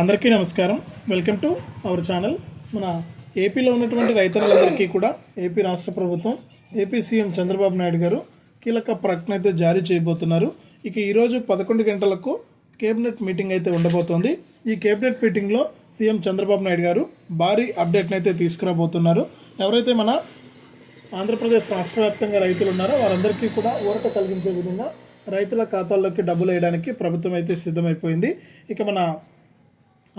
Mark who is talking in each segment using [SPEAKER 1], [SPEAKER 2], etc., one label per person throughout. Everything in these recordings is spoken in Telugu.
[SPEAKER 1] అందరికీ నమస్కారం. Welcome to our channel. మన ఏపీలో ఉన్నటువంటి రైతులందరికీ కూడా ఏపీ రాష్ట్ర ప్రభుత్వం ఏపీ సీఎం చంద్రబాబు నాయుడు గారు కీలక ప్రకటన అయితే జారీ చేయబోతున్నారు. ఇక ఈరోజు పదకొండు గంటలకు కేబినెట్ మీటింగ్ అయితే ఉండబోతోంది. ఈ కేబినెట్ మీటింగ్లో సీఎం చంద్రబాబు నాయుడు గారు భారీ అప్డేట్ని అయితే తీసుకురాబోతున్నారు. ఎవరైతే మన ఆంధ్రప్రదేశ్ రాష్ట్ర వ్యాప్తంగా రైతులు ఉన్నారో వారందరికీ కూడా ఊరట కలిగించే విధంగా రైతుల ఖాతాల్లోకి డబ్బులు వేయడానికి ప్రభుత్వం అయితే సిద్ధమైపోయింది. ఇక మన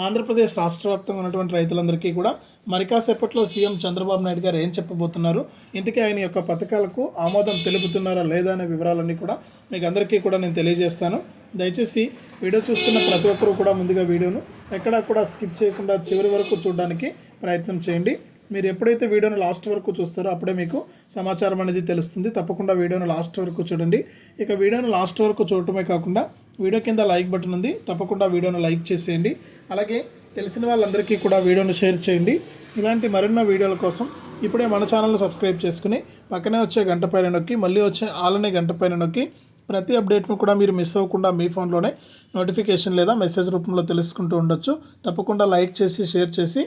[SPEAKER 1] ఆంధ్రప్రదేశ్ రాష్ట్ర వ్యాప్తంగా ఉన్నటువంటి రైతులందరికీ కూడా మరి కాసేపట్లో సీఎం చంద్రబాబు నాయుడు గారు ఏం చెప్పబోతున్నారు? ఇంతకీ ఆయన యొక్క పథకాలకు ఆమోదం తెలుపుతున్నారా లేదా అనే వివరాలన్నీ కూడా మీకు అందరికీ కూడా నేను తెలియజేస్తాను. దయచేసి వీడియో చూస్తున్న ప్రతి ఒక్కరూ కూడా ముందుగా వీడియోను ఎక్కడా కూడా స్కిప్ చేయకుండా చివరి వరకు చూడడానికి ప్రయత్నం చేయండి. మీరు ఎప్పుడైతే వీడియోను లాస్ట్ వరకు చూస్తారో అప్పుడే మీకు సమాచారం అనేది తెలుస్తుంది. తప్పకుండా వీడియోను లాస్ట్ వరకు చూడండి. ఇక వీడియోను లాస్ట్ వరకు చూడటమే కాకుండా వీడియో కింద లైక్ బటన్ ఉంది. తప్పకుండా వీడియోను లైక్ చేసేయండి. అలాగే తెలిసిన వాళ్ళందరికీ కూడా వీడియోను షేర్ చేయండి. ఇలాంటి మరెన్నో వీడియోల కోసం ఇప్పుడే మన ఛానల్ను సబ్స్క్రైబ్ చేసుకుని పక్కనే వచ్చే గంట పైన నొక్కి మళ్ళీ వచ్చే ఆలనే గంట పైన నొక్కి ప్రతి అప్డేట్ను కూడా మీరు మిస్ అవ్వకుండా మీ ఫోన్లోనే నోటిఫికేషన్ లేదా మెసేజ్ రూపంలో తెలుసుకుంటూ ఉండొచ్చు. తప్పకుండా లైక్ చేసి షేర్ చేసి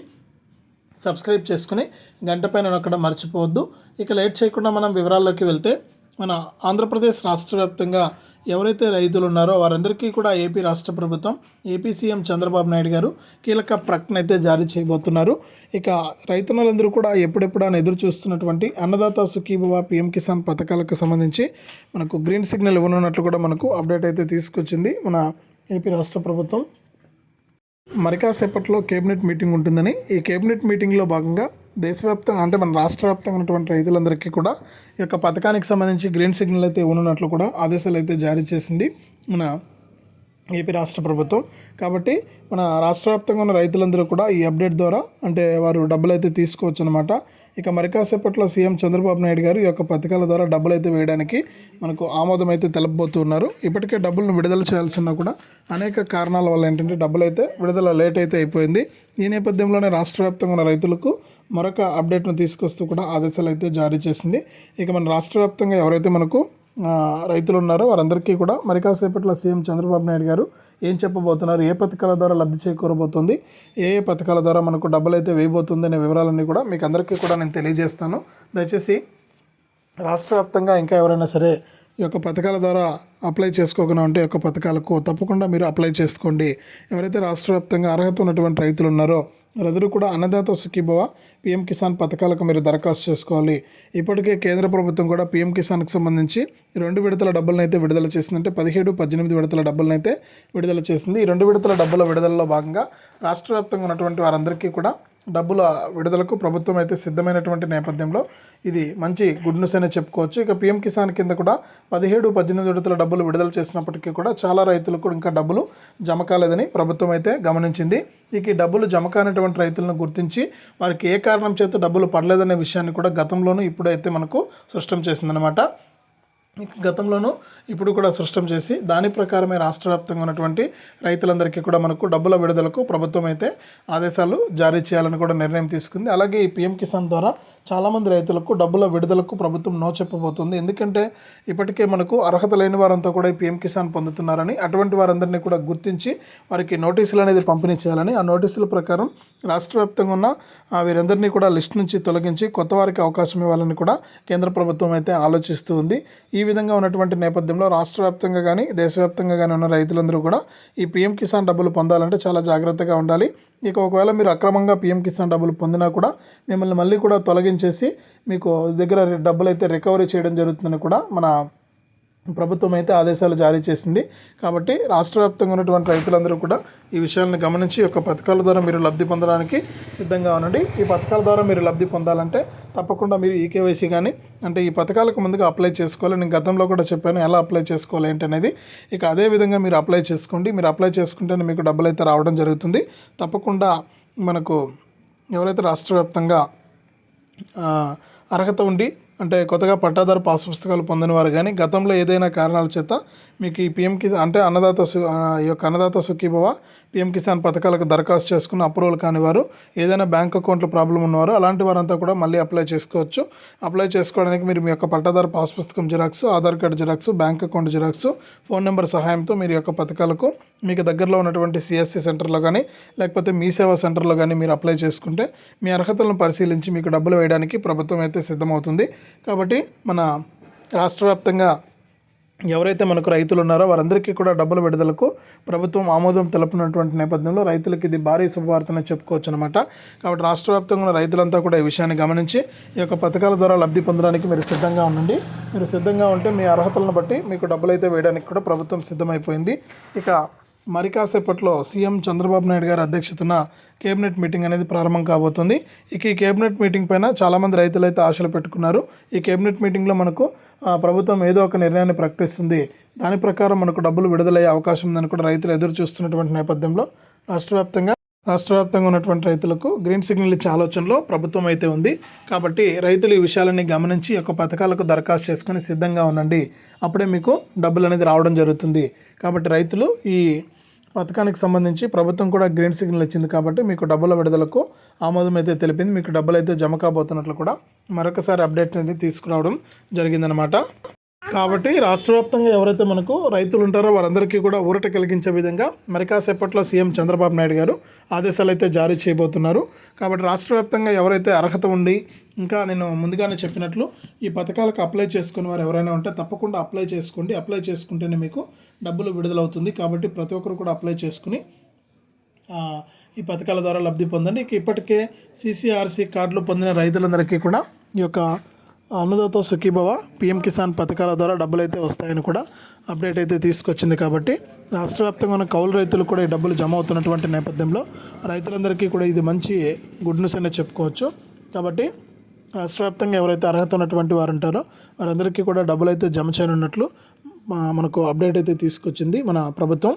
[SPEAKER 1] సబ్స్క్రైబ్ చేసుకుని గంట పైన నొక్కడం మర్చిపోవద్దు. ఇక లేట్ చేయకుండా మనం వివరాల్లోకి వెళ్తే మన ఆంధ్రప్రదేశ్ రాష్ట్ర వ్యాప్తంగా ఎవరైతే రైతులు ఉన్నారో వారందరికీ కూడా ఏపీ రాష్ట్ర ప్రభుత్వం ఏపీ సీఎం చంద్రబాబు నాయుడు గారు కీలక ప్రకటన అయితే జారీ చేయబోతున్నారు. ఇక రైతులందరూ కూడా ఎప్పుడెప్పుడు అని ఎదురు చూస్తున్నటువంటి అన్నదాత సుఖీభవ పిఎం కిసాన్ పథకాలకు సంబంధించి మనకు గ్రీన్ సిగ్నల్ ఇవ్వనున్నట్లు కూడా మనకు అప్డేట్ అయితే తీసుకొచ్చింది మన ఏపీ రాష్ట్ర ప్రభుత్వం. మరికాసేపట్లో కేబినెట్ మీటింగ్ ఉంటుందని ఈ కేబినెట్ మీటింగ్లో భాగంగా దేశవ్యాప్తంగా అంటే మన రాష్ట్ర వ్యాప్తంగా ఉన్నటువంటి రైతులందరికీ కూడా ఈ యొక్క పథకానికి సంబంధించి గ్రీన్ సిగ్నల్ అయితే ఉన్నట్లు కూడా ఆదేశాలు అయితే జారీ చేసింది మన ఏపీ రాష్ట్ర ప్రభుత్వం. కాబట్టి మన రాష్ట్ర వ్యాప్తంగా ఉన్న రైతులందరూ కూడా ఈ అప్డేట్ ద్వారా అంటే వారు డబ్బులు అయితే తీసుకోవచ్చు అనమాట ఇక మరి కాసేపట్లో సీఎం చంద్రబాబు నాయుడు గారు ఈ యొక్క పథకాల ద్వారా డబ్బులు అయితే వేయడానికి మనకు ఆమోదం అయితే తెలపబోతున్నారు. ఇప్పటికే డబ్బులను విడుదల చేయాల్సిన కూడా అనేక కారణాల వల్ల ఏంటంటే డబ్బులు అయితే విడుదల లేట్ అయితే అయిపోయింది. ఈ నేపథ్యంలోనే రాష్ట్ర వ్యాప్తంగా ఉన్న రైతులకు మరొక అప్డేట్ను తీసుకొస్తూ కూడా ఆదేశాలు అయితే జారీ చేసింది. ఇక మన రాష్ట్ర వ్యాప్తంగా ఎవరైతే మనకు రైతులు ఉన్నారో వారందరికీ కూడా మరి కాసేపట్లో సీఎం చంద్రబాబు నాయుడు గారు ఏం చెప్పబోతున్నారు ఏ పథకాల ద్వారా లబ్ధి చేకూరబోతుంది ఏ ఏ పథకాల ద్వారా మనకు డబ్బులు అయితే వేయబోతుంది అనే వివరాలన్నీ కూడా మీకు అందరికీ కూడా నేను తెలియజేస్తాను. దయచేసి రాష్ట్ర వ్యాప్తంగా ఇంకా ఎవరైనా సరే యొక్క పథకాల ద్వారా అప్లై చేసుకోకుండా ఉంటే యొక్క పథకాలకు తప్పకుండా మీరు అప్లై చేసుకోండి. ఎవరైతే రాష్ట్ర వ్యాప్తంగా అర్హత ఉన్నటువంటి రైతులు ఉన్నారో వారందరూ కూడా అన్నదాత సుఖీభవ పిఎం కిసాన్ పథకాలకు మీరు దరఖాస్తు చేసుకోవాలి. ఇప్పటికే కేంద్ర ప్రభుత్వం కూడా పిఎం కిసాన్కి సంబంధించి రెండు విడతల డబ్బులను అయితే విడుదల చేసిందంటే పదిహేడు పద్దెనిమిది విడతల డబ్బులను అయితే విడుదల చేసింది. ఈ రెండు విడతల డబ్బుల విడుదలలో భాగంగా రాష్ట్ర వ్యాప్తంగా ఉన్నటువంటి వారందరికీ కూడా డబ్బుల విడుదలకు ప్రభుత్వం అయితే సిద్ధమైనటువంటి నేపథ్యంలో ఇది మంచి గుడ్ న్యూస్ అనే చెప్పుకోవచ్చు. ఇక పీఎం కిసాన్ కింద కూడా పదిహేడు పద్దెనిమిది విడతల డబ్బులు విడుదల చేసినప్పటికీ కూడా చాలా రైతులకు ఇంకా డబ్బులు జమ కాలేదని ప్రభుత్వం అయితే గమనించింది. ఇక ఈ డబ్బులు జమ కానటువంటి రైతులను గుర్తించి వారికి ఏ కారణం చేత డబ్బులు పడలేదనే విషయాన్ని కూడా గతంలోనూ ఇప్పుడైతే మనకు స్పష్టం చేసిందనమాట గతంలోనూ ఇప్పుడు కూడా సృష్టం చేసి దాని ప్రకారమే రాష్ట్ర వ్యాప్తంగా ఉన్నటువంటి రైతులందరికీ కూడా మనకు డబ్బుల విడుదలకు ప్రభుత్వం అయితే ఆదేశాలు జారీ చేయాలని కూడా నిర్ణయం తీసుకుంది. అలాగే ఈ పిఎం కిసాన్ ద్వారా చాలామంది రైతులకు డబ్బుల విడుదలకు ప్రభుత్వం నో చెప్పబోతుంది. ఎందుకంటే ఇప్పటికే మనకు అర్హత లేని వారంతా కూడా ఈ పిఎం కిసాన్ పొందుతున్నారని అటువంటి వారందరినీ కూడా గుర్తించి వారికి నోటీసులు అనేది పంపిణీ చేయాలని ఆ నోటీసుల ప్రకారం రాష్ట్ర వ్యాప్తంగా ఉన్న వీరందరినీ కూడా లిస్ట్ నుంచి తొలగించి కొత్త వారికి అవకాశం ఇవ్వాలని కూడా కేంద్ర ప్రభుత్వం అయితే ఆలోచిస్తూ ఉంది. ఈ ఈ విధంగా ఉన్నటువంటి నేపథ్యంలో రాష్ట్ర వ్యాప్తంగా కానీ దేశవ్యాప్తంగా కానీ ఉన్న రైతులందరూ కూడా ఈ పీఎం కిసాన్ డబ్బులు పొందాలంటే చాలా జాగ్రత్తగా ఉండాలి. ఇక ఒకవేళ మీరు అక్రమంగా పీఎం కిసాన్ డబ్బులు పొందినా కూడా మిమ్మల్ని మళ్ళీ కూడా తొలగించేసి మీకు దగ్గర డబ్బులు అయితే రికవరీ చేయడం జరుగుతుందని కూడా మన ప్రభుత్వం అయితే ఆదేశాలు జారీ చేసింది. కాబట్టి రాష్ట్ర వ్యాప్తంగా ఉన్నటువంటి రైతులందరూ కూడా ఈ విషయాలను గమనించి ఒక యొక్క పథకాల ద్వారా మీరు లబ్ధి పొందడానికి సిద్ధంగా ఉండండి. ఈ పథకాల ద్వారా మీరు లబ్ధి పొందాలంటే తప్పకుండా మీరు ఈకేవైసీ కానీ అంటే ఈ పథకాలకు ముందుగా అప్లై చేసుకోవాలి. నేను గతంలో కూడా చెప్పాను ఎలా అప్లై చేసుకోవాలి ఏంటనేది. ఇక అదే విధంగా మీరు అప్లై చేసుకోండి. మీరు అప్లై చేసుకుంటేనే మీకు డబ్బులు అయితే రావడం జరుగుతుంది. తప్పకుండా మనకు ఎవరైతే రాష్ట్ర వ్యాప్తంగా అర్హత ఉండి అంటే కొత్తగా పట్టాదారు పాస్ పుస్తకాలు పొందిన వారు కానీ గతంలో ఏదైనా కారణాల చేత మీకు ఈ పిఎం కిసాన్ అంటే అన్నదాత సు ఈ యొక్క అన్నదాత సుఖీభవ పిఎం కిసాన్ పథకాలకు దరఖాస్తు చేసుకున్న అప్రూవల్ కాని వారు ఏదైనా బ్యాంక్ అకౌంట్లో ప్రాబ్లం ఉన్నవారు అలాంటి వారంతా కూడా మళ్ళీ అప్లై చేసుకోవచ్చు. అప్లై చేసుకోవడానికి మీరు మీ యొక్క పట్టాదారు పాస్ పుస్తకం xerox Aadhaar card xerox bank account xerox phone number సహాయంతో మీరు యొక్క పథకాలకు మీకు దగ్గరలో ఉన్నటువంటి సిఎస్సి సెంటర్లో కానీ లేకపోతే మీ సేవా సెంటర్లో కానీ మీరు అప్లై చేసుకుంటే మీ అర్హతలను పరిశీలించి మీకు డబ్బులు వేయడానికి ప్రభుత్వం అయితే సిద్ధమవుతుంది. కాబట్టి మన రాష్ట్ర వ్యాప్తంగా ఎవరైతే మనకు రైతులు ఉన్నారో వారందరికీ కూడా డబ్బుల విడుదలకు ప్రభుత్వం ఆమోదం తెలపనటువంటి నేపథ్యంలో రైతులకి ఇది భారీ శుభవార్తనే చెప్పుకోవచ్చు అనమాట కాబట్టి రాష్ట్ర వ్యాప్తంగా రైతులంతా కూడా ఈ విషయాన్ని గమనించి ఈ యొక్క పథకాల ద్వారా లబ్ధి పొందడానికి మీరు సిద్ధంగా ఉండండి. మీరు సిద్ధంగా ఉంటే మీ అర్హతలను బట్టి మీకు డబ్బులు అయితే వేయడానికి కూడా ప్రభుత్వం సిద్ధమైపోయింది. ఇక మరి కాసేపట్లో సీఎం చంద్రబాబు నాయుడు గారి అధ్యక్షతన కేబినెట్ మీటింగ్ అనేది ప్రారంభం కాబోతుంది. ఇక ఈ కేబినెట్ మీటింగ్ పైన చాలామంది రైతులు అయితే ఆశలు పెట్టుకున్నారు. ఈ కేబినెట్ మీటింగ్లో మనకు ప్రభుత్వం ఏదో ఒక నిర్ణయాన్ని ప్రకటిస్తుంది. దాని ప్రకారం మనకు డబ్బులు విడుదలయ్యే అవకాశం ఉందని కూడా రైతులు ఎదురు చూస్తున్నటువంటి నేపథ్యంలో రాష్ట్ర వ్యాప్తంగా రాష్ట్ర వ్యాప్తంగా ఉన్నటువంటి రైతులకు గ్రీన్ సిగ్నల్ ఇచ్చే ఆలోచనలో ప్రభుత్వం అయితే ఉంది. కాబట్టి రైతులు ఈ విషయాలన్నీ గమనించి యొక్క పథకాలకు దరఖాస్తు చేసుకుని సిద్ధంగా ఉండండి. అప్పుడే మీకు డబ్బులు అనేది రావడం జరుగుతుంది. కాబట్టి రైతులు ఈ పథకానికి సంబంధించి ప్రభుత్వం కూడా గ్రీన్ సిగ్నల్ ఇచ్చింది కాబట్టి మీకు డబ్బుల విడుదలకు ఆమోదం అయితే తెలిపింది. మీకు డబ్బులు అయితే జమ కాబోతున్నట్లు కూడా మరొకసారి అప్డేట్ అనేది తీసుకురావడం జరిగిందనమాట కాబట్టి రాష్ట్ర వ్యాప్తంగా ఎవరైతే మనకు రైతులు ఉంటారో వారందరికీ కూడా ఊరట కలిగించే విధంగా మరి కాసేపట్లో సీఎం చంద్రబాబు నాయుడు గారు ఆదేశాలు అయితే జారీ చేయబోతున్నారు. కాబట్టి రాష్ట్ర వ్యాప్తంగా ఎవరైతే అర్హత ఉండి ఇంకా నేను ముందుగానే చెప్పినట్లు ఈ పథకాలకు అప్లై చేసుకుని వారు ఎవరైనా ఉంటే తప్పకుండా అప్లై చేసుకోండి. అప్లై చేసుకుంటేనే మీకు డబ్బులు విడుదలవుతుంది. కాబట్టి ప్రతి ఒక్కరు కూడా అప్లై చేసుకుని ఈ పథకాల ద్వారా లబ్ధి పొందండి. ఇక ఇప్పటికే సీసీఆర్సీ కార్డులు పొందిన రైతులందరికీ కూడా ఈ యొక్క అన్నదాత సుఖీభవ పిఎం కిసాన్ పథకాల ద్వారా డబ్బులు అయితే వస్తాయని కూడా అప్డేట్ అయితే తీసుకొచ్చింది కాబట్టి రాష్ట్ర వ్యాప్తంగా ఉన్న కౌలు రైతులు కూడా ఈ డబ్బులు జమ అవుతున్నటువంటి నేపథ్యంలో రైతులందరికీ కూడా ఇది మంచి గుడ్ న్యూస్ అనే చెప్పుకోవచ్చు. కాబట్టి రాష్ట్ర వ్యాప్తంగా ఎవరైతే అర్హత ఉన్నటువంటి వారు ఉంటారో వారందరికీ కూడా డబ్బులు అయితే జమ చేయనున్నట్లు మనకు అప్డేట్ అయితే తీసుకొచ్చింది మన ప్రభుత్వం.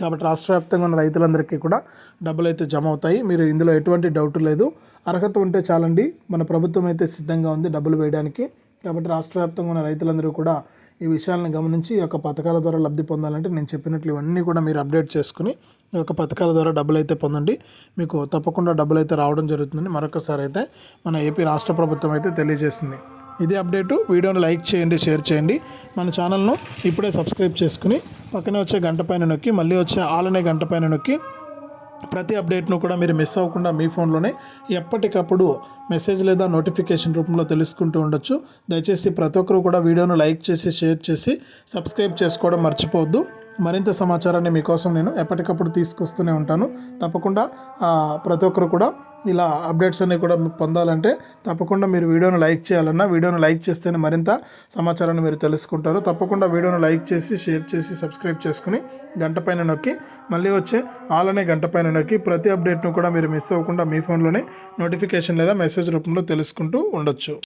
[SPEAKER 1] కాబట్టి రాష్ట్ర వ్యాప్తంగా ఉన్న రైతులందరికీ కూడా డబ్బులు అయితే జమ అవుతాయి. మీరు ఇందులో ఎటువంటి డౌట్ లేదు. అర్హత ఉంటే చాలండి. మన ప్రభుత్వం అయితే సిద్ధంగా ఉంది డబ్బులు వేయడానికి. కాబట్టి రాష్ట్ర వ్యాప్తంగా ఉన్న రైతులందరూ కూడా ఈ విషయాలను గమనించి ఈ యొక్క పథకాల ద్వారా లబ్ధి పొందాలంటే నేను చెప్పినట్లు ఇవన్నీ కూడా మీరు అప్డేట్ చేసుకుని ఈ యొక్క పథకాల ద్వారా డబ్బులు అయితే పొందండి. మీకు తప్పకుండా డబ్బులు అయితే రావడం జరుగుతుందని మరొకసారి అయితే మన ఏపీ రాష్ట్ర ప్రభుత్వం అయితే తెలియజేసింది. ఇదే అప్డేటు. వీడియోని లైక్ చేయండి షేర్ చేయండి. మన ఛానల్ను ఇప్పుడే సబ్స్క్రైబ్ చేసుకుని పక్కనే వచ్చే గంట పైన నొక్కి మళ్ళీ వచ్చే ఆల్ అనే గంట పైన నొక్కి ప్రతి అప్డేట్ను కూడా మీరు మిస్ అవ్వకుండా మీ ఫోన్లోనే ఎప్పటికప్పుడు మెసేజ్ లేదా నోటిఫికేషన్ రూపంలో తెలుసుకుంటూ ఉండొచ్చు. దయచేసి ప్రతి ఒక్కరు కూడా వీడియోను లైక్ చేసి షేర్ చేసి సబ్స్క్రైబ్ చేసుకోవడం మర్చిపోవద్దు. మరింత సమాచారాన్ని మీకోసం నేను ఎప్పటికప్పుడు తీసుకొస్తూనే ఉంటాను. తప్పకుండా ప్రతి ఒక్కరు కూడా ఇలా అప్డేట్స్ అన్నీ కూడా పొందాలంటే తప్పకుండా మీరు వీడియోను లైక్ చేయాలన్నా వీడియోను లైక్ చేస్తేనే మరింత సమాచారాన్ని మీరు తెలుసుకుంటారు. తప్పకుండా వీడియోను లైక్ చేసి షేర్ చేసి సబ్స్క్రైబ్ చేసుకుని గంట పైన నొక్కి మళ్ళీ వచ్చే ఆల్ అనే గంట పైన నొక్కి ప్రతి అప్డేట్ను కూడా మీరు మిస్ అవ్వకుండా మీ ఫోన్లోనే నోటిఫికేషన్ లేదా మెసేజ్ రూపంలో తెలుసుకుంటూ ఉండొచ్చు.